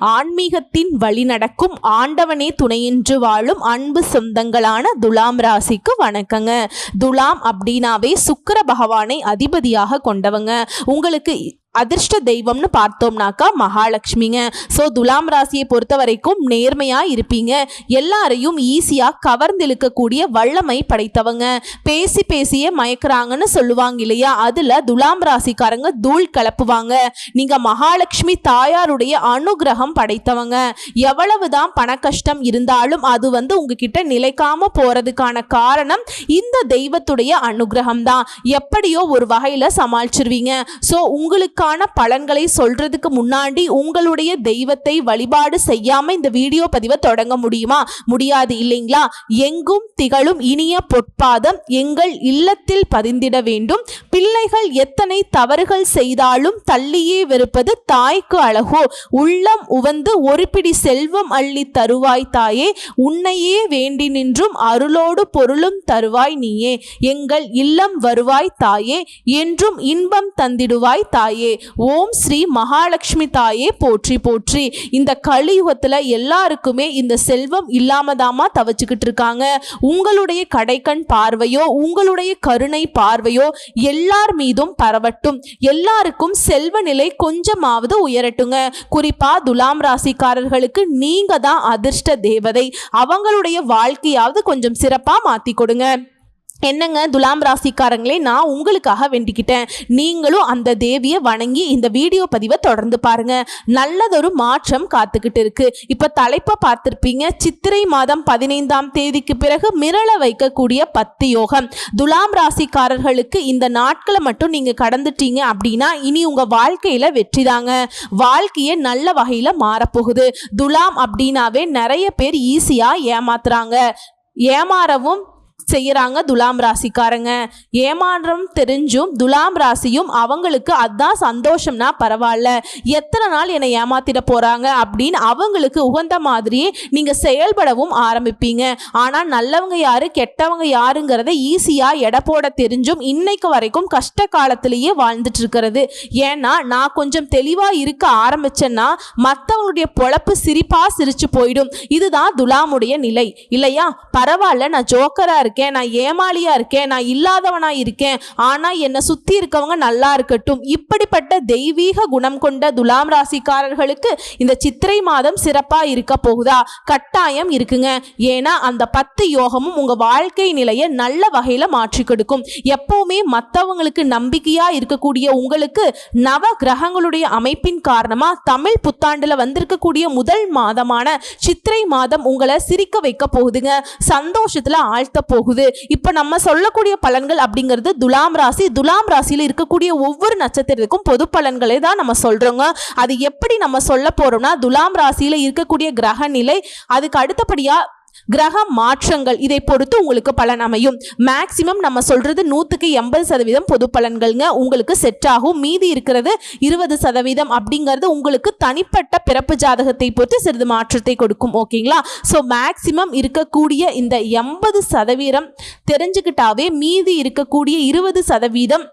ஆன்மீகத்தின் வழி நடக்கும். ஆண்டவனே துணையின்று வாழும் அன்பு சொந்தங்களான துலாம் ராசிக்கு வணக்கங்க. துலாம் அப்படின்னாவே சுக்கிர பகவானை அதிபதியாக கொண்டவங்க. உங்களுக்கு அதிர்ஷ்ட தெய்வம்னு பார்த்தோம்னாக்கா மகாலட்சுமிங்க. ஸோ துலாம் ராசியை பொறுத்த வரைக்கும் நேர்மையாக இருப்பீங்க. எல்லாரையும் ஈஸியாக கவர்ந்திழுக்கக்கூடிய வல்லமை படைத்தவங்க. பேசி பேசியே மயக்கிறாங்கன்னு சொல்லுவாங்க இல்லையா? அதில் துலாம் ராசிக்காரங்க தூள் கலப்புவாங்க. நீங்கள் மகாலட்சுமி தாயாருடைய அனுகிரகம் படைத்தவங்க. எவ்வளவுதான் பண கஷ்டம் இருந்தாலும் அது வந்து உங்ககிட்ட நிலைக்காம போறதுக்கான காரணம் இந்த தெய்வத்துடைய அனுகிரகம் தான் எப்படியோ ஒரு வகையில் சமாளிச்சிருவீங்க. ஸோ உங்களுக்கு உங்களுக்கான பலன்களை சொல்றதுக்கு முன்னாடி உங்களுடைய தெய்வத்தை வழிபாடு செய்யாம இந்த வீடியோ பதிவை தொடங்க முடியுமா? முடியாது இல்லைங்களா? எங்கும் திகழும் இனிய பொற்பாதம் எங்கள் இல்லத்தில் பதிந்திட வேண்டும். பிள்ளைகள் எத்தனை தவறுகள் செய்தாலும் தள்ளியே வெறுப்பது தாய்க்கு அழகோ. உள்ளம் உவந்து ஒரு பிடி செல்வம் அள்ளி தருவாய் தாயே. உன்னையே வேண்டி நின்றும் அருளோடு பொருளும் தருவாய் நீயே. எங்கள் இல்லம் வருவாய் தாயே. என்றும் இன்பம் தந்திடுவாய் தாயே. ஓம் ஸ்ரீ மகாலட்சுமி தாயே போற்றி போற்றி. இந்த கலியுகத்தில் எல்லாருக்குமே இந்த செல்வம் இல்லாமதாமா தவச்சுக்கிட்டு இருக்காங்க. உங்களுடைய கடைக்கண் பார்வையோ உங்களுடைய கருணை பார்வையோ எல்லார் மீதும் பரவட்டும். எல்லாருக்கும் செல்வ நிலை கொஞ்சமாவது உயரட்டுங்க. குறிப்பா துலாம் ராசிக்காரர்களுக்கு நீங்க தான் அதிர்ஷ்ட தேவதை. அவங்களுடைய வாழ்க்கையாவது கொஞ்சம் சிறப்பா மாத்தி கொடுங்க. என்னங்க துலாம் ராசிக்காரங்களே நான் உங்களுக்காக வேண்டிக்கிட்டேன். நீங்களும் அந்த தேவியை வணங்கி இந்த வீடியோ பதிவை தொடர்ந்து பாருங்க. நல்லதொரு மாற்றம் காத்துக்கிட்டு இருக்கு. இப்ப தலைப்பை பார்த்திருப்பீங்க சித்திரை மாதம் பதினைந்தாம் தேதிக்கு பிறகு மிரள வைக்கக்கூடிய பத்து யோகம் துலாம் ராசிக்காரர்களுக்கு இந்த நாட்களை மட்டும் நீங்க கடந்துட்டீங்க அப்படின்னா இனி உங்க வாழ்க்கையில வெற்றி தாங்க. வாழ்க்கையை நல்ல வகையில மாறப்போகுது. துலாம் அப்படின்னாவே நிறைய பேர் ஈஸியா ஏமாத்துறாங்க. ஏமாறவும் செய்கிறாங்க துலாம் ராசிக்காரங்க. ஏமாற்றம் தெரிஞ்சும் துலாம் ராசியும் அவங்களுக்கு அதான் சந்தோஷம்னா பரவாயில்ல. எத்தனை நாள் என்னை ஏமாத்திட போகிறாங்க அப்படின்னு அவங்களுக்கு உகந்த மாதிரியே நீங்கள் செயல்படவும் ஆரம்பிப்பீங்க. ஆனால் நல்லவங்க யாரு கெட்டவங்க யாருங்கிறத ஈஸியாக எடை போட தெரிஞ்சும் இன்னைக்கு வரைக்கும் கஷ்ட காலத்திலேயே வாழ்ந்துட்டு இருக்கிறது. ஏன்னா நான் கொஞ்சம் தெளிவாக இருக்க ஆரம்பிச்சேன்னா மற்றவங்களுடைய பொழப்பு சிரிப்பாக சிரிச்சு போயிடும். இதுதான் துலாமுடைய நிலை. இல்லையா? பரவாயில்ல நான் ஜோக்கராக இருக்கேன். நான் ஏமாளியா இருக்கேன் நான் இல்லாதவனா இருக்கேன் ஆனா என்னை சுத்தி இருக்கவங்க நல்லா இருக்கட்டும். இப்படிப்பட்ட தெய்வீக குணம் கொண்ட துலாம் ராசிக்காரர்களுக்கு இந்த சித்திரை மாதம் சிறப்பா இருக்க போகுதா? கட்டாயம் இருக்குங்க. ஏன்னா அந்த பத்து யோகமும் உங்க வாழ்க்கை நிலையை நல்ல வகையில மாற்றி கொடுக்கும். எப்பவுமே மற்றவங்களுக்கு நம்பிக்கையா இருக்கக்கூடிய உங்களுக்கு நவ கிரகங்களுடைய அமைப்பின் காரணமா தமிழ் புத்தாண்டுல வந்திருக்கக்கூடிய முதல் மாதமான சித்திரை மாதம் உங்களை சிரிக்க வைக்க போகுதுங்க. சந்தோஷத்துல ஆழ்த்த போகுது. இப்போ நம்ம சொல்லக்கூடிய பலன்கள் அப்படிங்கிறது துலாம் ராசி. துலாம் ராசியில் இருக்கக்கூடிய ஒவ்வொரு நட்சத்திரத்துக்கும் பொது பலன்களை தான் நம்ம சொல்கிறோங்க அது எப்படி நம்ம சொல்ல போகிறோம்னா துலாம் ராசியில் இருக்கக்கூடிய கிரக நிலை அதுக்கு அடுத்தபடியாக கிரக மாற்றங்கள் இதை பொறுத்து உங்களுக்கு பலன் அமையும். மேக்சிமம் நம்ம சொல்றது நூற்றுக்கு எண்பது சதவீதம் பொது பலன்கள்ங்க. உங்களுக்கு செட் ஆகும். மீதி இருக்கிறது இருபது சதவீதம் அப்படிங்கிறது உங்களுக்கு தனிப்பட்ட பிறப்பு ஜாதகத்தை பொறுத்து சிறிது மாற்றத்தை கொடுக்கும். ஓகேங்களா? ஸோ மேக்சிமம் இருக்கக்கூடிய இந்த எண்பது சதவீதம் தெரிஞ்சுக்கிட்டாவே மீதி இருக்கக்கூடிய இருபது சதவீதம்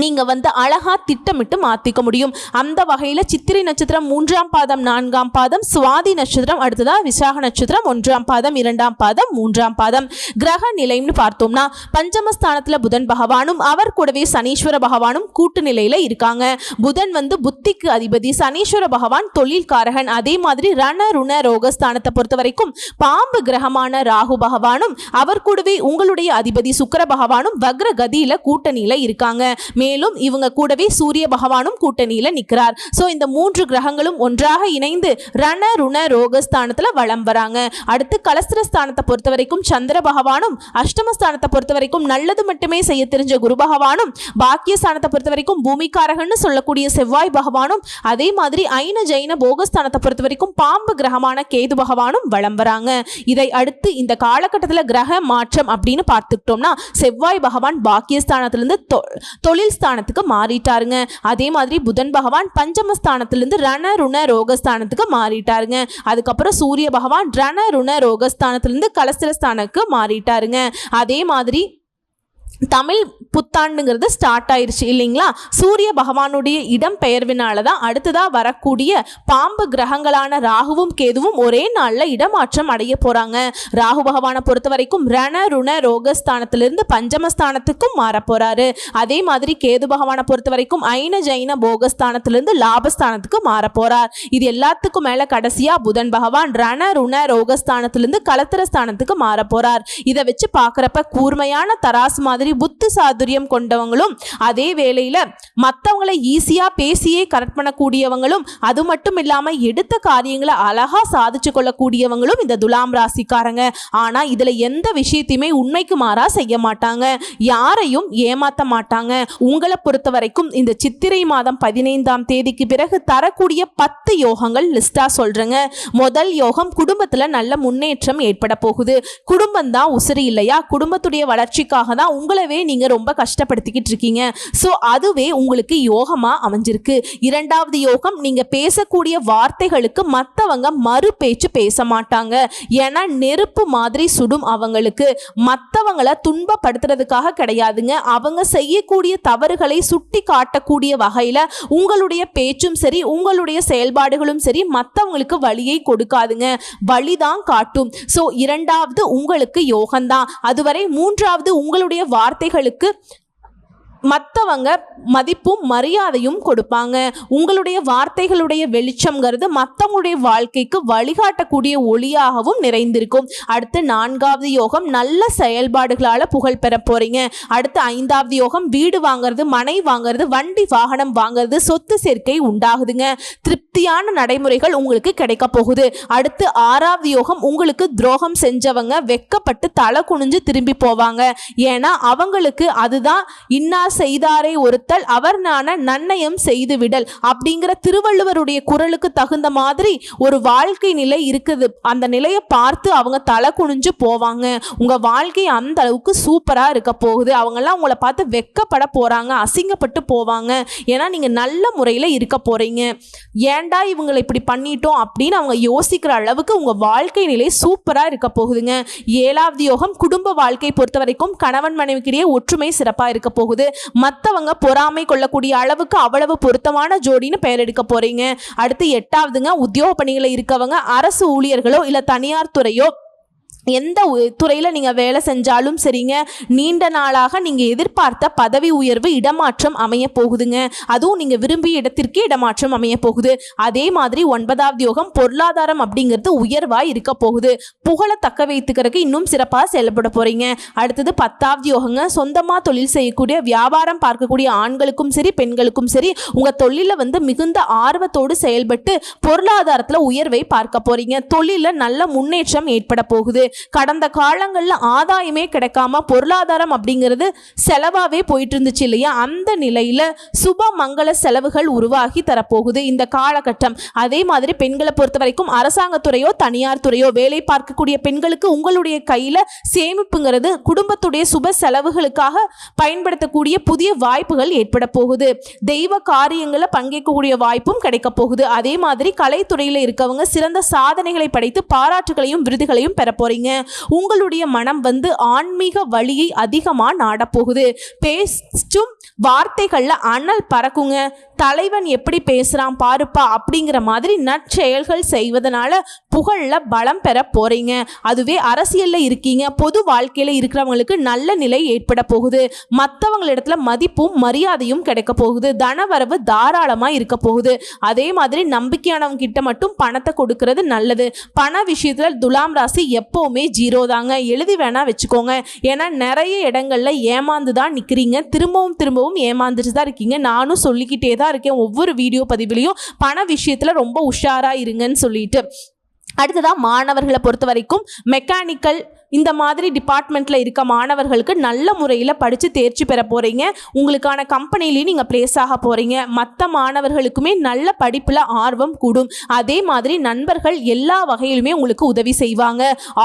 நீங்கள் வந்து அழகா திட்டமிட்டு மாற்றிக்க முடியும். அந்த வகையில் சித்திரை நட்சத்திரம் மூன்றாம் பாதம் நான்காம் பாதம் சுவாதி நட்சத்திரம் அடுத்ததாக விசாக நட்சத்திரம் ஒன்றாம் பாதம் இரண்டாம் பாதம் மூன்றாம் பாதம். கிரக நிலைன்னு பார்த்தோம்னா பஞ்சமஸ்தானத்தில் புதன் பகவானும் அவர் கூடவே சனீஸ்வர பகவானும் கூட்டு நிலையில் இருக்காங்க. புதன் வந்து புத்திக்கு அதிபதி சனீஸ்வர பகவான் தொழில்காரகன். அதே மாதிரி ரண ருண ரோகஸ்தானத்தை பொறுத்த வரைக்கும் பாம்பு கிரகமான ராகு பகவானும் அவர் கூடவே உங்களுடைய அதிபதி சுக்கிர பகவானும் வக்ர கதியில் கூட்டணியில் இருக்காங்க. மேலும் இவங்க கூடவே சூரிய பகவானும் கூட்டணியில நிற்கிறார் ஸோ இந்த மூன்று கிரகங்களும் ஒன்றாக இணைந்து ரண ருண ரோகஸ்தானத்தில் வளம் வராங்க. அடுத்து கலஸ்திரஸ்தானத்தை பொறுத்த வரைக்கும் சந்திர பகவானும் அஷ்டமஸ்தானத்தை பொறுத்த வரைக்கும் நல்லது மட்டுமே செய்ய தெரிஞ்ச குரு பகவானும் பாக்கியஸ்தானத்தை பொறுத்த வரைக்கும் பூமிக்காரகன்னு சொல்லக்கூடிய செவ்வாய் பகவானும் அதே மாதிரி ஐன ஜெயின போகஸ்தானத்தை பொறுத்த வரைக்கும் பாம்பு கிரகமான கேது பகவானும் வளம் வராங்க. இதை அடுத்து இந்த காலகட்டத்தில் கிரக மாற்றம் அப்படின்னு பார்த்துக்கிட்டோம்னா செவ்வாய் பகவான் பாக்கியஸ்தானத்திலிருந்து தொ- தொழில் ஸ்தானத்துக்கு மாறிட்டாருங்க. அதே மாதிரி புதன் பகவான் பஞ்சமஸ்தானத்திலிருந்து ரண ருண ரோகஸ்தானத்துக்கு மாறிட்டாருங்க. அதுக்கப்புறம் சூரிய பகவான் ரண ருண ரோகஸ்தானத்திலிருந்து கலஸ்திரஸ்தானத்துக்கு மாறிட்டாருங்க. அதே மாதிரி தமிழ் புத்தாண்டுங்கிறது ஸ்டார்ட் ஆயிருச்சு இல்லைங்களா? சூரிய பகவானுடைய இடம் பெயர்வினால தான் அடுத்ததாக வரக்கூடிய பாம்பு கிரகங்களான ராகுவும் கேதுவும் ஒரே நாளில் இடமாற்றம் அடைய போகிறாங்க ராகு பகவானை பொறுத்த வரைக்கும் ரண ருண ரோகஸ்தானத்திலிருந்து பஞ்சமஸ்தானத்துக்கும் மாற போகிறாரு அதே மாதிரி கேது பகவானை பொறுத்த வரைக்கும் ஐன ஜைன போகஸ்தானத்திலிருந்து லாபஸ்தானத்துக்கு மாற போகிறார் இது எல்லாத்துக்கும் மேலே கடைசியாக புதன் பகவான் ரண ருண ரோகஸ்தானத்திலிருந்து கலத்திர ஸ்தானத்துக்கு மாற போகிறார் இதை வச்சு பார்க்குறப்ப கூர்மையான தராசு மாதிரி புத்தி சாதுரியம் கொண்டவங்களும் அதே வேளையில் மற்றவங்களை ஈஸியாக பேசியே கரெக்ட் பண்ணக்கூடியவங்களும் அது மட்டும் இல்லாமல் எடுத்த காரியங்களை அழகாக சாதிச்சு கொள்ளக்கூடியவங்களும் இந்த துலாம் ராசிக்காரங்க. ஆனால் இதில் எந்த விஷயத்தையுமே உண்மைக்கு மாறாக செய்ய மாட்டாங்க. யாரையும் ஏமாற்ற மாட்டாங்க. உங்களை பொறுத்த வரைக்கும் இந்த சித்திரை மாதம் பதினைந்தாம் தேதிக்கு பிறகு தரக்கூடிய பத்து யோகங்கள் லிஸ்டா சொல்றேங்க. முதல் யோகம் குடும்பத்துல நல்ல முன்னேற்றம் ஏற்பட போகுது. குடும்பம் தான் உசிறு இல்லையா? குடும்பத்துடைய வளர்ச்சிக்காக தான் உங்களை உங்களவே நீங்க ரொம்ப கஷ்டப்படுத்திக்கிட்டு இருக்கீங்க. ஸோ அதுவே உங்களுக்கு யோகமா அமைஞ்சிருக்கு. இரண்டாவது யோகம் நீங்க பேசக்கூடிய வார்த்தைகளுக்கு மற்றவங்க மறு பேச்சு பேச மாட்டாங்க. ஏன்னா நெருப்பு மாதிரி சுடும் அவங்களுக்கு. மற்றவங்களை துன்பப்படுத்துறதுக்காக கிடையாதுங்க. அவங்க செய்யக்கூடிய தவறுகளை சுட்டி காட்டக்கூடிய வகையில் உங்களுடைய பேச்சும் சரி உங்களுடைய செயல்பாடுகளும் சரி மற்றவங்களுக்கு வழியை கொடுக்காதுங்க. வழிதான் காட்டும். ஸோ இரண்டாவது உங்களுக்கு யோகம்தான். அதுவரை மூன்றாவது உங்களுடைய வார்த்தை வார்த்தைகளுக்கு மற்றவங்க மதிப்பும் மரியாதையும் கொடுப்பாங்க. உங்களுடைய வார்த்தைகளுடைய வெளிச்சம்ங்கிறது மற்றவங்களுடைய வாழ்க்கைக்கு வழிகாட்டக்கூடிய ஒளியாகவும் நிறைந்திருக்கும். அடுத்து நான்காவது யோகம் நல்ல செயல்பாடுகளால் புகழ் பெற போகிறீங்க அடுத்து ஐந்தாவது யோகம் வீடு வாங்குறது மனை வாங்குறது வண்டி வாகனம் வாங்குறது சொத்து சேர்க்கை உண்டாகுதுங்க. திருப்தியான நடைமுறைகள் உங்களுக்கு கிடைக்க போகுது. அடுத்து ஆறாவது யோகம் உங்களுக்கு துரோகம் செஞ்சவங்க வெக்கப்பட்டு தலை குனிஞ்சு திரும்பி போவாங்க. ஏன்னா அவங்களுக்கு அதுதான் இன்னா செய்தாரை ஒருத்தல் அவர் நான நன்னயம் செய்து விடல் அப்படிங்கிற திருவள்ளுவருடைய குரலுக்கு தகுந்த மாதிரி ஒரு வாழ்க்கை நிலை இருக்குது. அந்த நிலையை பார்த்து அவங்க தலை குனிஞ்சு போவாங்க. உங்க வாழ்க்கை அந்த அளவுக்கு சூப்பரா இருக்க போகுது. அவங்கெல்லாம் உங்களை பார்த்து வெக்கப்பட போறாங்க அசிங்கப்பட்டு போவாங்க. ஏன்னா நீங்க நல்ல முறையில் இருக்க போறீங்க. ஏன்டா இவங்களை இப்படி பண்ணிட்டோம் அப்படின்னு அவங்க யோசிக்கிற அளவுக்கு உங்கள் வாழ்க்கை நிலை சூப்பராக இருக்க போகுதுங்க. ஏழாவது யோகம் குடும்ப வாழ்க்கை பொறுத்த வரைக்கும் கணவன் மனைவிக்கிடையே ஒற்றுமை சிறப்பாக இருக்க போகுது. மற்றவங்க பொறாமை கொள்ளக்கூடிய அளவுக்கு அவ்வளவு பொருத்தமான ஜோடின்னு பெயர் எடுக்க போகிறீங்க அடுத்து எட்டாவதுங்க உத்தியோக பணிகளை இருக்கவங்க அரசு ஊழியர்களோ இல்லை தனியார் துறையோ எந்த துறையில் நீங்கள் வேலை செஞ்சாலும் சரிங்க. நீண்ட நாளாக நீங்கள் எதிர்பார்த்த பதவி உயர்வு இடமாற்றம் அமைய போகுதுங்க. அதுவும் நீங்கள் விரும்பிய இடத்திற்கே இடமாற்றம் அமைய போகுது. அதே மாதிரி ஒன்பதாவது யோகம் பொருளாதாரம் அப்படிங்கிறது உயர்வாக இருக்க போகுது. புகழை தக்க வைத்துக்கிறதுக்கு இன்னும் சிறப்பாக செயல்பட போகிறீங்க அடுத்தது பத்தாவது யோகங்க சொந்தமாக தொழில் செய்யக்கூடிய வியாபாரம் பார்க்கக்கூடிய ஆண்களுக்கும் சரி பெண்களுக்கும் சரி உங்கள் தொழிலில் வந்து மிகுந்த ஆர்வத்தோடு செயல்பட்டு பொருளாதாரத்தில் உயர்வை பார்க்க போகிறீங்க தொழிலில் நல்ல முன்னேற்றம் ஏற்பட போகுது. கடந்த காலங்களில் ஆதாயமே கிடைக்காம பொருளாதாரம் அப்படிங்கிறது செலவாகவே போயிட்டு இருந்துச்சு இல்லையா? அந்த நிலையில் சுப மங்கள செலவுகள் உருவாகி தரப்போகுது இந்த காலகட்டம். அதே மாதிரி பெண்களை பொறுத்த வரைக்கும் அரசாங்கத்துறையோ தனியார் துறையோ வேலை பார்க்கக்கூடிய பெண்களுக்கு உங்களுடைய கையில் சேமிப்புங்கிறது குடும்பத்துடைய சுப செலவுகளுக்காக பயன்படுத்தக்கூடிய புதிய வாய்ப்புகள் ஏற்பட போகுது. தெய்வ காரியங்களை பங்கேற்கக்கூடிய வாய்ப்பும் கிடைக்க போகுது. அதே மாதிரி கலைத்துறையில் இருக்கவங்க சிறந்த சாதனைகளை படைத்து பாராட்டுகளையும் விருதுகளையும் பெற போறீங்க. உங்களுடைய மனம் வந்து ஆன்மீக வழியை அதிகமாக நாடப்போகுது பேஸ்டும் வார்த்தைகளில் அனல் பறக்குங்க. தலைவன் எப்படி பேசுகிறான் பாருப்பா அப்படிங்கிற மாதிரி நற்செயல்கள் செய்வதனால புகழில் பலம் பெற போகிறீங்க அதுவே அரசியலில் இருக்கீங்க. பொது வாழ்க்கையில் இருக்கிறவங்களுக்கு நல்ல நிலை ஏற்பட போகுது. மற்றவங்களிடத்துல மதிப்பும் மரியாதையும் கிடைக்க போகுது. தனவரவு தாராளமாக இருக்க போகுது. அதே மாதிரி நம்பிக்கையானவங்க கிட்ட மட்டும் பணத்தை கொடுக்கறது நல்லது. பண விஷயத்தில் துலாம் ராசி எப்போவுமே ஜீரோ தாங்க. எழுதி வேணால் வச்சுக்கோங்க. ஏன்னா நிறைய இடங்கள்ல ஏமாந்து தான் நிற்கிறீங்க திரும்பவும் திரும்பவும் ஏமாந்துட்டு தான் இருக்கீங்க. நானும் சொல்லிக்கிட்டே தான் இருக்கேன். ஒவ்வொரு வீடியோ பதிவுலையும் பண விஷயத்தில் ரொம்ப உஷாராக இருங்கன்னு சொல்லிட்டு. அடுத்ததாக மாணவர்களை பொறுத்த வரைக்கும் மெக்கானிக்கல் இந்த மாதிரி டிபார்ட்மெண்ட்டில் இருக்க மாணவர்களுக்கு நல்ல முறையில் படித்து தேர்ச்சி பெற போகிறீங்க உங்களுக்கான கம்பெனிலையும் நீங்கள் ப்ளேஸ் ஆக போகிறீங்க மற்ற மாணவர்களுக்குமே நல்ல படிப்பில் ஆர்வம் கூடும். அதே மாதிரி நண்பர்கள் எல்லா வகையிலுமே உங்களுக்கு உதவி செய்வாங்க.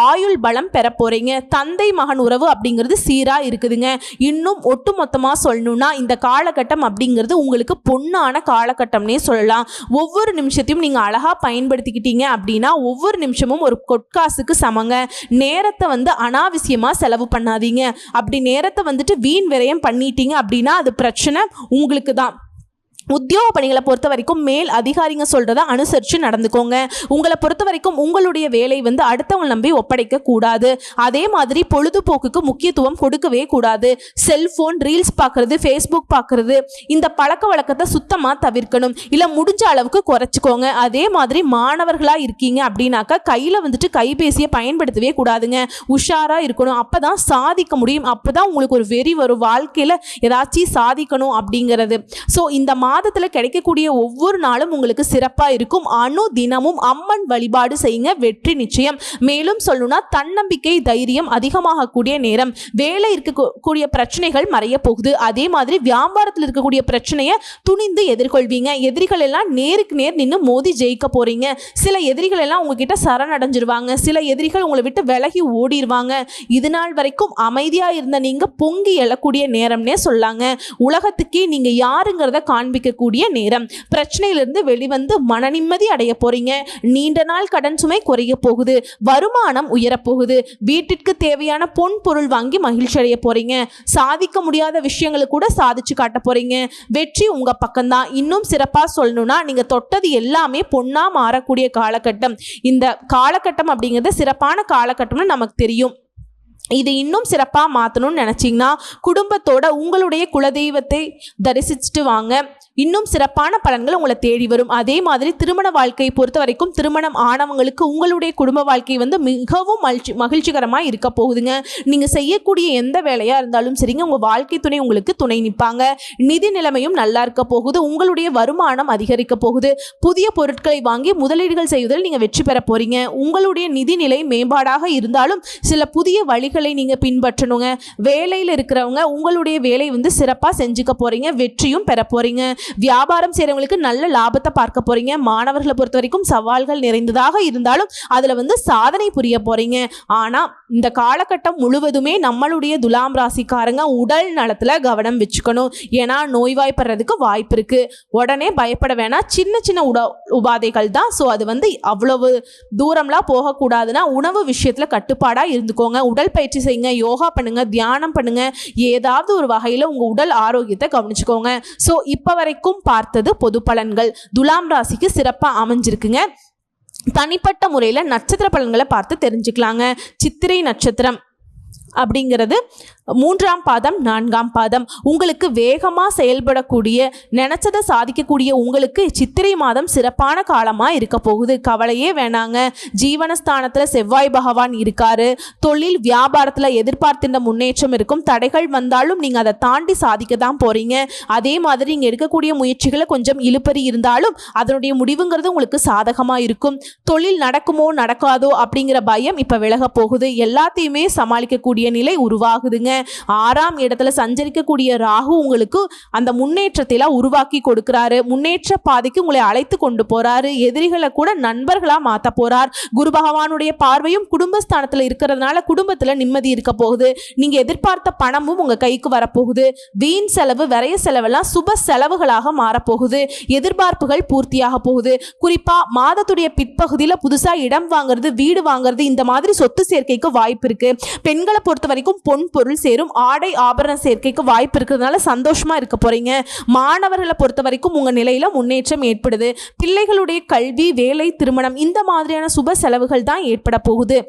ஆயுள் பலம் பெற போகிறீங்க தந்தை மகன் உறவு அப்படிங்கிறது சீராக இருக்குதுங்க. இன்னும் ஒட்டுமொத்தமாக சொல்லணும்னா இந்த காலகட்டம் அப்படிங்கிறது உங்களுக்கு பொண்ணான காலகட்டம்னே சொல்லலாம். ஒவ்வொரு நிமிஷத்தையும் நீங்கள் அழகாக பயன்படுத்திக்கிட்டீங்க அப்படின்னா ஒவ்வொரு நிமிஷமும் ஒரு கொட்காசுக்கு சமங்க. நேரத்தை வந்து அனாவசியமாக செலவு பண்ணாதீங்க. அப்படி நேரத்தை வந்துட்டு வீண் விரயம் பண்ணிட்டீங்க அப்படின்னா அது பிரச்சனை உங்களுக்கு தான் உத்தியோக பணிகளை பொறுத்த வரைக்கும் மேல் அதிகாரிங்க சொல்கிறத அனுசரித்து நடந்துக்கோங்க. உங்களை பொறுத்த வரைக்கும் உங்களுடைய வேலை வந்து அடுத்தவங்க நம்பி ஒப்படைக்க கூடாது. அதே மாதிரி பொழுதுபோக்குக்கு முக்கியத்துவம் கொடுக்கவே கூடாது. செல்ஃபோன் ரீல்ஸ் பார்க்குறது ஃபேஸ்புக் பார்க்குறது இந்த பழக்க வழக்கத்தை சுத்தமாக தவிர்க்கணும். இல்லை முடிஞ்ச அளவுக்கு குறைச்சிக்கோங்க. அதே மாதிரி மாணவர்களாக இருக்கீங்க அப்படின்னாக்கா கையில் வந்துட்டு கைபேசியை பயன்படுத்தவே கூடாதுங்க. உஷாராக இருக்கணும். அப்போ தான் சாதிக்க முடியும். அப்போ தான் உங்களுக்கு ஒரு வெறி வரும். வாழ்க்கையில் ஏதாச்சும் சாதிக்கணும் அப்படிங்கிறது. ஸோ இந்த மாதத்தில் கிடைக்கக்கூடிய ஒவ்வொரு நாளும் உங்களுக்கு சிறப்பாக இருக்கும். அணு தினமும் அம்மன் வழிபாடு செய்யுங்க. வெற்றி நிச்சயம். மேலும் சொல்லணும்னா தன்னம்பிக்கை தைரியம் அதிகமாகக்கூடிய நேரம். வேலை இருக்கக்கூடிய பிரச்சனைகள் மறைய போகுது. அதே மாதிரி வியாபாரத்தில் இருக்கக்கூடிய பிரச்சனையை துணிந்து எதிர்கொள்வீங்க. எதிரிகள் எல்லாம் நேருக்கு நேர் நின்று மோதி ஜெயிக்க போறீங்க. சில எதிரிகள் எல்லாம் உங்ககிட்ட சரணடைஞ்சிருவாங்க. சில எதிரிகள் உங்களை விட்டு விலகி ஓடிடுவாங்க இது நாள் வரைக்கும் அமைதியாக இருந்த நீங்க பொங்கி எழக்கூடிய நேரம்னே சொல்லாங்க. உலகத்துக்கே நீங்க யாருங்கிறத காண்பிக்க காண்பிக்கக்கூடிய நேரம். பிரச்சனையிலிருந்து வெளிவந்து மன நிம்மதி அடைய போறீங்க. நீண்ட நாள் கடன் சுமை குறைய போகுது. வருமானம் உயரப்போகுது. வீட்டிற்கு தேவையான பொன் பொருள் வாங்கி மகிழ்ச்சி அடைய போறீங்க. சாதிக்க முடியாத விஷயங்களை கூட சாதிச்சு காட்ட போறீங்க. வெற்றி உங்க பக்கம்தான். இன்னும் சிறப்பா சொல்லணும்னா நீங்க தொட்டது எல்லாமே பொண்ணா மாறக்கூடிய காலகட்டம். இந்த காலகட்டம் அப்படிங்கிறது சிறப்பான காலகட்டம்னு நமக்கு தெரியும். இது இன்னும் சிறப்பாக மாற்றணும்னு நினச்சிங்கன்னா குடும்பத்தோட உங்களுடைய குலதெய்வத்தை தரிசிச்சுட்டு வாங்க. இன்னும் சிறப்பான பலன்கள் உங்களை தேடி வரும். அதே மாதிரி திருமண வாழ்க்கையை பொறுத்த வரைக்கும் திருமணம் ஆனவங்களுக்கு உங்களுடைய குடும்ப வாழ்க்கை வந்து மிகவும் மகிழ்ச்சி மகிழ்ச்சிகரமாக இருக்க போகுதுங்க. நீங்கள் செய்யக்கூடிய எந்த வேலையாக இருந்தாலும் சரிங்க உங்கள் வாழ்க்கை துணை உங்களுக்கு துணை நிற்பாங்க நிதி நிலைமையும் நல்லா இருக்க போகுது. உங்களுடைய வருமானம் அதிகரிக்க போகுது. புதிய பொருட்களை வாங்கி முதலீடுகள் செய்வதில் நீங்கள் வெற்றி பெற போறீங்க. உங்களுடைய நிதி நிலை மேம்பாடாக இருந்தாலும் சில புதிய வழிகளை நீங்கள் பின்பற்றணுங்க. வேலையில் இருக்கிறவங்க உங்களுடைய வேலை வந்து சிறப்பாக செஞ்சுக்க போறீங்க. வெற்றியும் பெற போறீங்க. வியாபாரம் செய்கிறவங்களுக்கு நல்ல லாபத்தை பார்க்க போகிறீங்க மாணவர்களை பொறுத்த வரைக்கும் சவால்கள் நிறைந்ததாக இருந்தாலும் அதில் வந்து சாதனை புரிய போகிறீங்க ஆனால் இந்த காலகட்டம் முழுவதுமே நம்மளுடைய துலாம் ராசிக்காரங்க உடல் நலத்தில் கவனம் வச்சுக்கணும். ஏன்னா நோய்வாய்ப்படுறதுக்கு வாய்ப்பு இருக்குது உடனே பயப்பட வேணாம். சின்ன சின்ன உட உபாதைகள் தான். ஸோ அது வந்து அவ்வளவு தூரம்லாம் போகக்கூடாதுன்னா உணவு விஷயத்தில் கட்டுப்பாடாக இருந்துக்கோங்க. உடல் பயிற்சி செய்யுங்க யோகா பண்ணுங்கள் தியானம் பண்ணுங்கள் ஏதாவது ஒரு வகையில் உங்கள் உடல் ஆரோக்கியத்தை கவனிச்சுக்கோங்க. ஸோ இப்போ வரைக்கும் பார்த்தது பொது பலன்கள். துலாம் ராசிக்கு சிறப்பாக அமைஞ்சிருக்குங்க. தனிப்பட்ட முறையில் நட்சத்திர பலன்களை பார்த்து தெரிஞ்சுக்கலாங்க. சித்திரை நட்சத்திரம். அப்படிங்கிறது மூன்றாம் பாதம் நான்காம் பாதம். உங்களுக்கு வேகமாக செயல்படக்கூடிய நினச்சதை சாதிக்கக்கூடிய உங்களுக்கு சித்திரை மாதம் சிறப்பான காலமாக இருக்க போகுது. கவலையே வேணாங்க. ஜீவனஸ்தானத்தில் செவ்வாய் பகவான் இருக்காரு. தொழில் வியாபாரத்தில் எதிர்பார்த்திருந்த முன்னேற்றம் இருக்கும். தடைகள் வந்தாலும் நீங்கள் அதை தாண்டி சாதிக்க தான் போகிறீங்க அதே மாதிரி இங்கே எடுக்கக்கூடிய முயற்சிகளை கொஞ்சம் இழுப்பறி இருந்தாலும் அதனுடைய முடிவுங்கிறது உங்களுக்கு சாதகமாக இருக்கும். தொழில் நடக்குமோ நடக்காதோ அப்படிங்கிற பயம் இப்போ விலக போகுது. எல்லாத்தையுமே சமாளிக்கக்கூடிய நிலை உருவாகுதுங்க. ஆறாம் இடத்துல சஞ்சரிக்கக்கூடிய ராகு உங்களுக்கு அந்த முன்னேற்றத்தை உருவாக்கி கொடுக்குறாரு. முன்னேற்ற பாதைக்கு உங்களை அழைத்து கொண்டு போறாரு. எதிரிகளை கூட நண்பர்களாக மாற்ற போறார். குரு பகவானுடைய பார்வையும் குடும்பஸ்தானத்தில் இருக்கிறதுனால குடும்பத்தில் நிம்மதி இருக்க போகுது. நீங்கள் எதிர்பார்த்த பணமும் உங்கள் கைக்கு வரப்போகுது. வீண் செலவு விரைய செலவெல்லாம் சுப செலவுகளாக மாறப்போகுது. எதிர்பார்ப்புகள் பூர்த்தியாக போகுது. குறிப்பாக மாதத்துடைய பிற்பகுதியில் புதுசாக இடம் வாங்குறது வீடு வாங்குறது இந்த மாதிரி சொத்து சேர்க்கைக்கு வாய்ப்பு இருக்கு. பெண்களை பொறுத்த வரைக்கும் பொன் பொருள் சேரும். ஆடை ஆபரண சேர்க்கைக்கு வாய்ப்பு இருக்கிறதுனால சந்தோஷமா இருக்க போறீங்க. மாணவர்களை பொறுத்த வரைக்கும் உங்க நிலையில முன்னேற்றம் ஏற்படுது. பிள்ளைகளுடைய கல்வி வேலை திருமணம் இந்த மாதிரியான சுப செலவுகள் தான் ஏற்பட போகுது.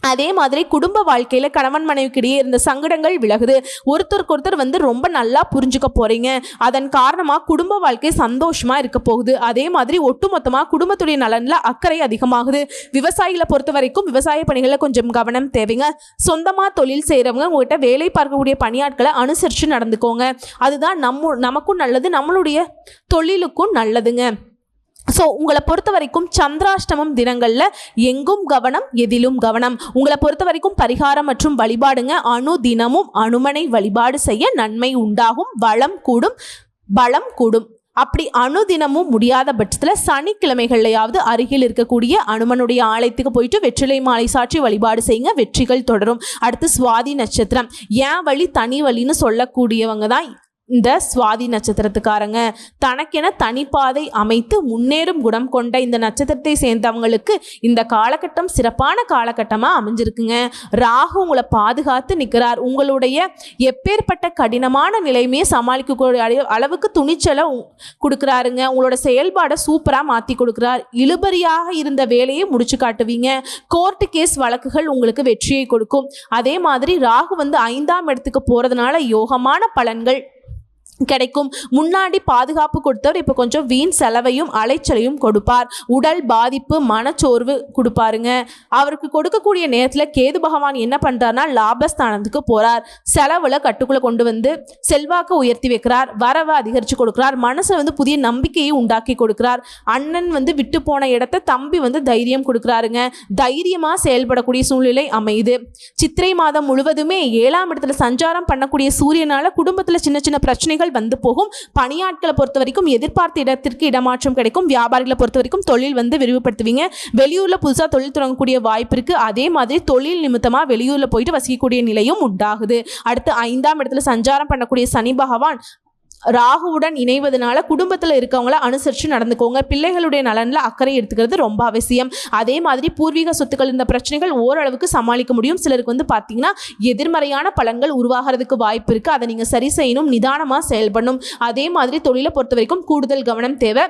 அதே மாதிரி குடும்ப வாழ்க்கையில் கணவன் மனைவிக்கிடையே இருந்த சங்கடங்கள் விலகுது. ஒருத்தருக்கு ஒருத்தர் வந்து ரொம்ப நல்லா புரிஞ்சுக்க போகிறீங்க அதன் காரணமாக குடும்ப வாழ்க்கை சந்தோஷமாக இருக்க போகுது. அதே மாதிரி ஒட்டுமொத்தமாக குடும்பத்துடைய நலனில் அக்கறை அதிகமாகுது. விவசாயிகளை பொறுத்த வரைக்கும் விவசாய பணிகளில் கொஞ்சம் கவனம் தேவைங்க. சொந்தமாக தொழில் செய்கிறவங்க உங்கள்கிட்ட வேலை பார்க்கக்கூடிய பணியாட்களை அனுசரித்து நடந்துக்கோங்க. அதுதான் நம்ம நமக்கும் நல்லது நம்மளுடைய தொழிலுக்கும் நல்லதுங்க. ஸோ உங்களை பொறுத்த வரைக்கும் சந்திராஷ்டமம் தினங்களில் எங்கும் கவனம் எதிலும் கவனம். உங்களை பொறுத்த வரைக்கும் பரிகாரம் மற்றும் வழிபாடுங்க. அணு தினமும் அனுமனை வழிபாடு செய்ய நன்மை உண்டாகும் வளம் கூடும் பலம் கூடும். அப்படி அணுதினமும் முடியாத பட்சத்தில் சனிக்கிழமைகள்லையாவது அருகில் இருக்கக்கூடிய அனுமனுடைய ஆலயத்துக்கு போயிட்டு வெற்றிலை மாலை சாற்றி வழிபாடு செய்யுங்க. வெற்றிகள் தொடரும். அடுத்து சுவாதி நட்சத்திரம். ஏன் வழி தனி வழின்னு சொல்லக்கூடியவங்க தான் இந்த சுவாதி நட்சத்திரத்துக்காரங்க. தனக்கென தனிப்பாதை அமைத்து முன்னேறும் குணம் கொண்ட இந்த நட்சத்திரத்தை சேர்ந்தவங்களுக்கு இந்த காலகட்டம் சிறப்பான காலகட்டமாக அமைஞ்சிருக்குங்க. ராகு உங்களை பாதுகாத்து நிற்கிறார். உங்களுடைய எப்பேற்பட்ட கடினமான நிலையுமே சமாளிக்கக்கூடிய அளவுக்கு துணிச்சலை கொடுக்குறாருங்க. உங்களோட செயல்பாடை சூப்பராக மாற்றி கொடுக்குறார். இழுபறியாக இருந்த வேலையை முடிச்சு காட்டுவீங்க. கோர்ட்டு கேஸ் வழக்குகள் உங்களுக்கு வெற்றியை கொடுக்கும். அதே மாதிரி ராகு வந்து ஐந்தாம் இடத்துக்கு போகிறதுனால யோகமான பலன்கள் கிடைக்கும். முன்னாடி பாதுகாப்பு கொடுத்தவர் இப்போ கொஞ்சம் வீண் செலவையும் அலைச்சலையும் கொடுப்பார். உடல் பாதிப்பு மனச்சோர்வு கொடுப்பாருங்க. அவருக்கு கொடுக்கக்கூடிய நேரத்தில் கேது பகவான் என்ன பண்ணுறாருனா லாபஸ்தானத்துக்கு போகிறார் செலவில் கட்டுக்குள்ளே கொண்டு வந்து செல்வாக்கை உயர்த்தி வைக்கிறார். வரவை அதிகரித்து கொடுக்குறார். மனசில் வந்து புதிய நம்பிக்கையை உண்டாக்கி கொடுக்குறார். அண்ணன் வந்து விட்டு போன இடத்த தம்பி வந்து தைரியம் கொடுக்குறாருங்க. தைரியமாக செயல்படக்கூடிய சூழ்நிலை அமையுது. சித்திரை மாதம் முழுவதுமே ஏழாம் இடத்துல சஞ்சாரம் பண்ணக்கூடிய சூரியனால் குடும்பத்தில் சின்ன சின்ன பிரச்சனைகள் வந்து போகும். பணியாட்களை பொறுத்த வரைக்கும் எதிர்பார்த்த இடத்திற்கு இடமாற்றம் கிடைக்கும். வியாபாரிகளை பொறுத்த வரைக்கும் தொழில் வந்து விரிவுபடுத்துவீங்க. வெளியூரில் புதுசாக தொழில் தொடங்கக்கூடிய வாய்ப்பு இருக்குது அதே மாதிரி தொழில் நிமித்தமாக வெளியூரில் போயிட்டு வசிக்கக்கூடிய நிலையும் உண்டாகுது. அடுத்து ஐந்தாம் இடத்துல சஞ்சாரம் பண்ணக்கூடிய சனி பகவான் ராகுவுடன் இணைவதனால குடும்பத்தில் இருக்கவங்கள அனுசரித்து நடந்துக்கோங்க. பிள்ளைகளுடைய நலனில் அக்கறை எடுத்துக்கிறது ரொம்ப அவசியம். அதே மாதிரி பூர்வீக சொத்துக்கள் இந்த பிரச்சனைகள் ஓரளவுக்கு சமாளிக்க முடியும். சிலருக்கு வந்து பார்த்தீங்கன்னா எதிர்மறையான பலன்கள் உருவாகிறதுக்கு வாய்ப்பு இருக்குது அதை நீங்கள் சரி செய்யணும் நிதானமாக செயல்படணும். அதே மாதிரி தொழிலை பொறுத்த வரைக்கும் கூடுதல் கவனம் தேவை.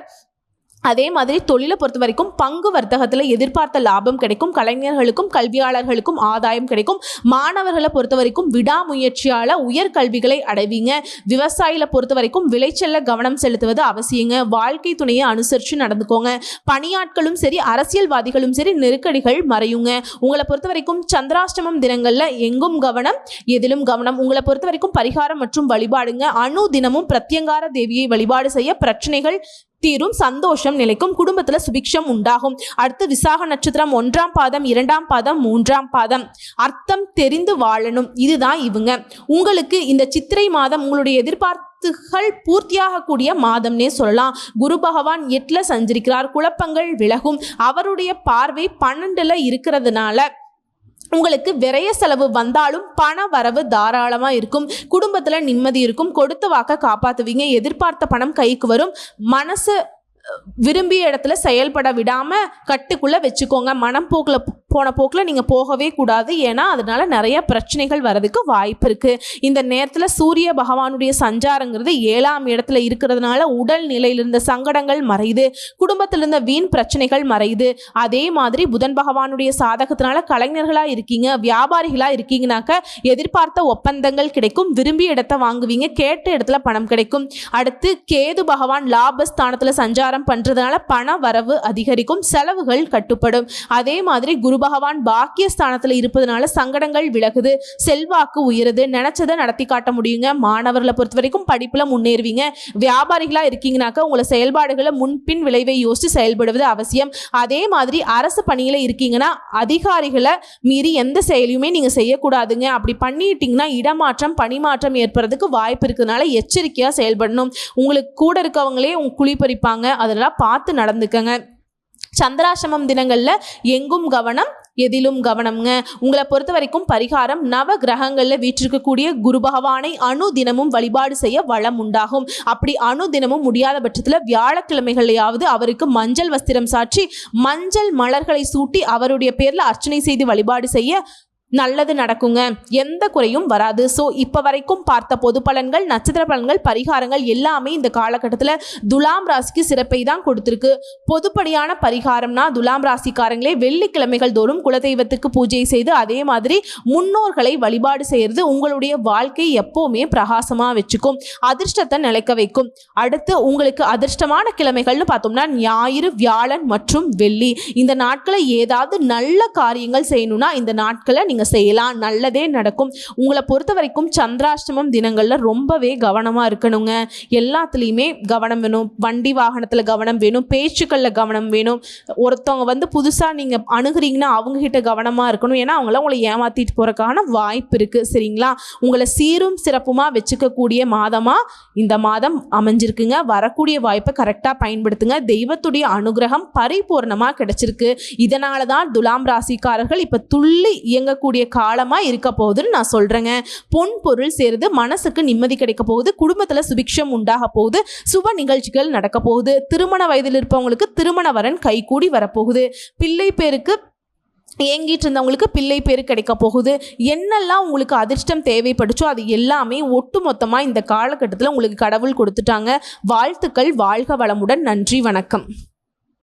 அதே மாதிரி தொழிலை பொறுத்த வரைக்கும் பங்கு வர்த்தகத்தில் எதிர்பார்த்த லாபம் கிடைக்கும். கலைஞர்களுக்கும் கல்வியாளர்களுக்கும் ஆதாயம் கிடைக்கும். மாணவர்களை பொறுத்த வரைக்கும் விடாமுயற்சியால் உயர்கல்விகளை அடைவீங்க. விவசாயில பொறுத்த வரைக்கும் விளைச்சல்ல கவனம் செலுத்துவது அவசியங்க. வாழ்க்கை துணையை அனுசரித்து நடந்துக்கோங்க. பணியாட்களும் சரி அரசியல்வாதிகளும் சரி நெருக்கடிகள் மறையுங்க. உங்களை பொறுத்த வரைக்கும் சந்திராஷ்டமம் தினங்களில் எங்கும் கவனம் எதிலும் கவனம். உங்களை பொறுத்த வரைக்கும் பரிகாரம் மற்றும் வழிபாடுங்க. அணு தினமும் பிரத்யங்கார தேவியை வழிபாடு செய்ய பிரச்சனைகள் தீரும் சந்தோஷம் நிலைக்கும் குடும்பத்தில் சுபிக்ஷம் உண்டாகும். அடுத்து விசாக நட்சத்திரம் ஒன்றாம் பாதம் இரண்டாம் பாதம் மூன்றாம் பாதம். அர்த்தம் தெரிந்து வாழணும். இதுதான் இவங்க. உங்களுக்கு இந்த சித்திரை மாதம் உங்களுடைய எதிர்பார்ப்புகள் பூர்த்தியாகக்கூடிய மாதம்னே சொல்லலாம். குரு பகவான் எட்டில் சஞ்சரிக்கிறார். குழப்பங்கள் விலகும். அவருடைய பார்வை பன்னெண்டில் இருக்கிறதுனால உங்களுக்கு விரைய செலவு வந்தாலும் பண வரவு தாராளமாக இருக்கும். குடும்பத்தில் நிம்மதி இருக்கும். கொடுத்த வாக்க காப்பாற்றுவீங்க எதிர்பார்த்த பணம் கைக்கு வரும். மனசு விரும்பிய இடத்துல செயல்பட விடாமல் கட்டுக்குள்ளே வச்சுக்கோங்க. மனம் போக்கில் போன போக்கில் நீங்கள் போகவே கூடாது. ஏன்னா அதனால நிறைய பிரச்சனைகள் வரதுக்கு வாய்ப்பு இருக்குது இந்த நேரத்தில் சூரிய பகவானுடைய சஞ்சாரங்கிறது ஏழாம் இடத்துல இருக்கிறதுனால உடல் நிலையில் இருந்த சங்கடங்கள் மறையுது. குடும்பத்தில் இருந்த வீண் பிரச்சனைகள் மறையுது. அதே மாதிரி புதன் பகவானுடைய சாதகத்தினால கலைஞர்களாக இருக்கீங்க வியாபாரிகளாக இருக்கீங்கனாக்க எதிர்பார்த்த ஒப்பந்தங்கள் கிடைக்கும் விரும்பிய இடத்த வாங்குவீங்க கேட்ட இடத்துல பணம் கிடைக்கும். அடுத்து கேது பகவான் லாபஸ்தானத்தில் சஞ்சாரம் பண்ணுறதுனால பண வரவு அதிகரிக்கும் செலவுகள் கட்டுப்படும். அதே மாதிரி குரு பகவான் பாக்கியஸ்தானத்துல இருப்பதனால சங்கடங்கள் விலகுது செல்வாக்கு உயருது. நினைச்சதை நடத்தி காட்ட முடியுங்க. மாணவர்களை பொறுத்த வரைக்கும் படிப்பில் முன்னேறுவீங்க. வியாபாரிகளாக இருக்கீங்கனாக்கா உங்களை செயல்பாடுகளை முன்பின் விளைவை யோசித்து செயல்படுவது அவசியம். அதே மாதிரி அரசு பணியில் இருக்கீங்கன்னா அதிகாரிகளை மீறி எந்த செயலையுமே நீங்கள் செய்யக்கூடாதுங்க. அப்படி பண்ணிட்டீங்கன்னா இடமாற்றம் பணிமாற்றம் ஏற்படுறதுக்கு வாய்ப்பு இருக்கிறதுனால எச்சரிக்கையாக செயல்படணும். உங்களுக்கு கூட இருக்கவங்களே உங்க குழி பறிப்பாங்க. அதெல்லாம் பார்த்து நடந்துக்கங்க. சந்திராசிரமம் தினங்களில் எங்கும் கவனம் எதிலும் கவனம்ங்க. உங்களை பொறுத்த வரைக்கும் பரிகாரம் நவ கிரகங்களில் வீற்றிருக்கக்கூடிய குரு பகவானை அணு தினமும் வழிபாடு செய்ய வளம் உண்டாகும். அப்படி அணு தினமும் முடியாத பட்சத்தில் வியாழக்கிழமைகளையாவது அவருக்கு மஞ்சள் வஸ்திரம் சாற்றி மஞ்சள் மலர்களை சூட்டி அவருடைய பேரில் அர்ச்சனை செய்து வழிபாடு செய்ய நல்லது நடக்குங்க. எந்த குறையும் வராது. ஸோ இப்போ வரைக்கும் பார்த்த பொது பலன்கள் நட்சத்திர பலன்கள் பரிகாரங்கள் எல்லாமே இந்த காலகட்டத்தில் துலாம் ராசிக்கு சிறப்பை தான் கொடுத்துருக்கு. பொதுப்படியான பரிகாரம்னா துலாம் ராசிக்காரங்களே வெள்ளிக்கிழமைகள் தோறும் குலதெய்வத்துக்கு பூஜை செய்து அதே மாதிரி முன்னோர்களை வழிபாடு செய்கிறது உங்களுடைய வாழ்க்கை எப்போவுமே பிரகாசமாக வச்சுக்கும். அதிர்ஷ்டத்தை நிலைக்க வைக்கும். அடுத்து உங்களுக்கு அதிர்ஷ்டமான கிழமைகள்னு பார்த்தோம்னா ஞாயிறு வியாழன் மற்றும் வெள்ளி. இந்த நாட்களை ஏதாவது நல்ல காரியங்கள் செய்யணும்னா இந்த நாட்களை நீங்கள் செய்யலாம். நல்லதே நடக்கும். உங்களை பொறுத்த வரைக்கும் சந்திராஷ்டமம் தினங்களில் ரொம்பவே கவனமாக இருக்கணுங்க. எல்லாத்துலேயுமே கவனம் வேணும். வண்டி வாகனத்தில் கவனம் வேணும். பேச்சுக்களில் கவனம் வேணும். ஒருத்தவங்க வந்து புதுசாக நீங்கள் அணுகிறீங்கன்னா அவங்கக்கிட்ட கவனமாக இருக்கணும். ஏன்னா அவங்களாம் உங்களை ஏமாற்றிட்டு போகிறக்கான வாய்ப்பு இருக்குது சரிங்களா? உங்களை சீரும் சிறப்புமாக வச்சுக்கக்கூடிய மாதமாக இந்த மாதம் அமைஞ்சிருக்குங்க. வரக்கூடிய வாய்ப்பை கரெக்டாக பயன்படுத்துங்க. தெய்வத்துடைய அனுகிரகம் பரிபூர்ணமாக கிடைச்சிருக்கு. இதனால தான் துலாம் ராசிக்காரர்கள் இப்போ துள்ளி இயங்கக்கூடிய இருக்கக்கூடிய காலமாக இருக்க போகுதுன்னு நான் சொல்கிறேங்க பொன் பொருள் சேருது மனசுக்கு நிம்மதி கிடைக்க போகுது. குடும்பத்தில் சுபிக்ஷம் உண்டாக போகுது. சுப நிகழ்ச்சிகள் நடக்க போகுது. திருமண வயதில் இருப்பவங்களுக்கு திருமண வரன் கைகூடி வரப்போகுது. பிள்ளை பேருக்கு ஏங்கிட்டு இருந்தவங்களுக்கு பிள்ளை பேர் கிடைக்க போகுது. என்னெல்லாம் உங்களுக்கு அதிர்ஷ்டம் தேவைப்படுச்சோ அது எல்லாமே ஒட்டு மொத்தமாக இந்த காலகட்டத்தில் உங்களுக்கு கடவுள் கொடுத்துட்டாங்க. வாழ்த்துக்கள் வாழ்க வளமுடன். நன்றி வணக்கம்.